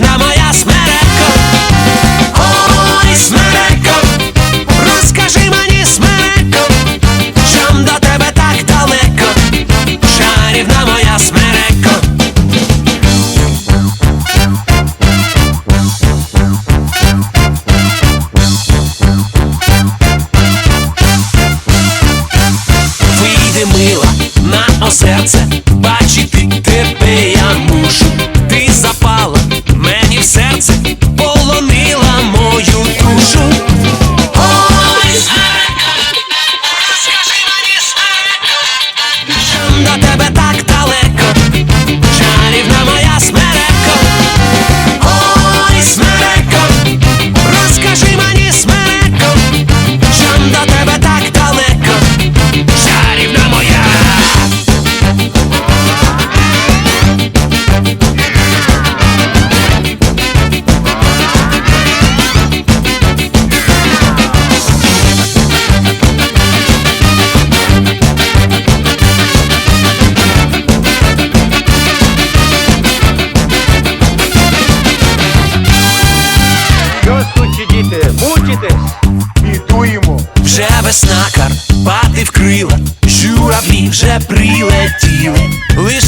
рідна моя смерека, ой, смерека, розкажи мені смерека, чом до тебе так далеко, чарівна моя смерека. Вийди мила на о. Вже весна Карпати вкрила, журавлі вже прилетіли. Лиш